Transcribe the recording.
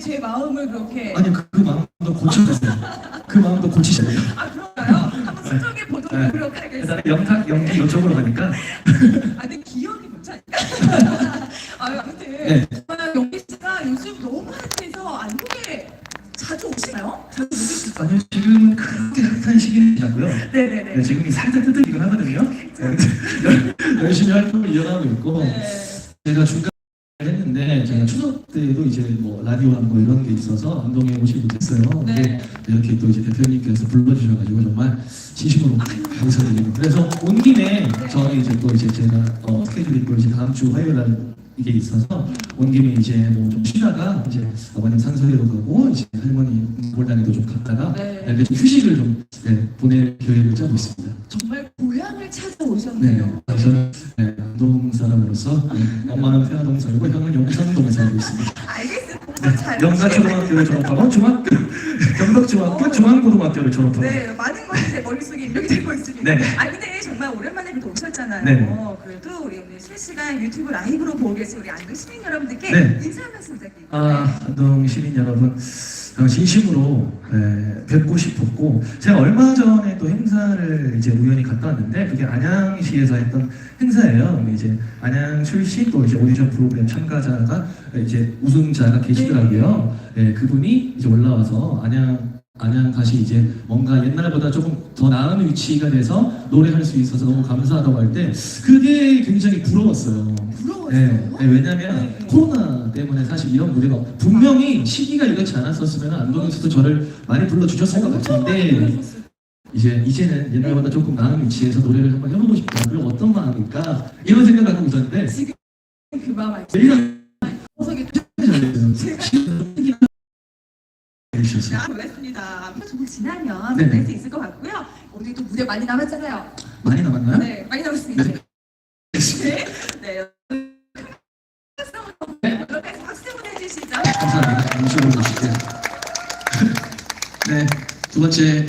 제 마음을 그렇게 아니 그, 그 마음도 고쳐주세요. 그 마음도 고치셔야 돼요. 아 그런가요? 한번 수정해 보도록 네. 노력하겠습니다. 일단 영탁 연기 이쪽으로 가니까 아 근데 기억이 못 차니까. 아 아무튼 네. 정말 영기 씨가 요즘 너무 핫해서 안동에 자주 오시나요? 자주 오시죠? 아니요 지금 그렇게 핫한 시기는 아니고요. 네네네. 네, 지금이 살짝 뜨들리긴 하거든요. 네, 열- 열심히 활동을 이어가고 있고 네. 제가 중간 했는데 제가 추석 때도 이제 뭐 라디오랑 뭐 이런 게 있어서 안동에 오시고 됐어요. 근데 네. 이렇게 또 이제 대표님께서 불러주셔가지고 정말 진심으로 감사드리고 그래서 온 김에 저희 이제 또 이제 제가 어, 스케줄이 또 이제 다음 주 화요일 날 이게 있어서 온 김에 이제 뭐 좀 쉬다가 이제 아버님 산소리로 가고 이제 할머니 골단에도 좀 갔다가 네. 네, 좀 휴식을 좀 네, 보낼 계획을 짜고 있습니다. 정말 고향을 네, 찾아오셨네요. 저는 네, 안동 사람으로서 네, 엄마는 태화동 살고 형은 영산동에 살고 있습니다. 알겠습니다. 잘 영사초등학교를 졸업하고 중학교, 경덕중학교, 중앙고등학교를 졸업하고 네, 많은 것이 제 머릿속에 입력이 되고 있습니다. 네. 아, 근데 정말 오랜만에 이렇게 오셨잖아요. 네. 어, 그래도 우리 오늘 실시간 유튜브 라이브로 보고 계신 우리 안동 시민 여러분들께 네. 인사 한 말씀 부탁드립니다. 아, 안동 시민 여러분, 어, 진심으로 에, 뵙고 싶었고 제가 얼마 전에 또 행사를 이제 우연히 갔다 왔는데 그게 안양시에서 했던 행사예요. 이제 안양 출신 또 이제 오디션 프로그램 참가자가 이제 우승자가 계시더라고요. 예, 그분이 이제 올라와서 안양 안양 다시 이제 뭔가 옛날보다 조금 더 나은 위치가 돼서 노래할 수 있어서 너무 감사하다고 할 때 그게 굉장히 부러웠어요. 부러웠어요. 네, 네, 왜냐면 네. 코로나 때문에 사실 이런 무대가 분명히 시기가 이렇지 않았었으면 안동에서도 저를 많이 불러주셨을 것 같은데 이제 이제는 옛날보다 조금 나은 위치에서 노래를 한번 해보고 싶다. 그럼 어떤 마음일까 이런 생각을 하고 있었는데 지금 그 마음 알죠? 내일은 보석 놀랐습니다. 앞으로 조금 지나면 네네. 낼수 있을 것 같고요. 오늘 또 무대 많이 남았잖아요. 많이 남았나요? 네, 많이 남았습니다. 네. 네. 네. 네. 박수. 감사합니다. 네, 두 번째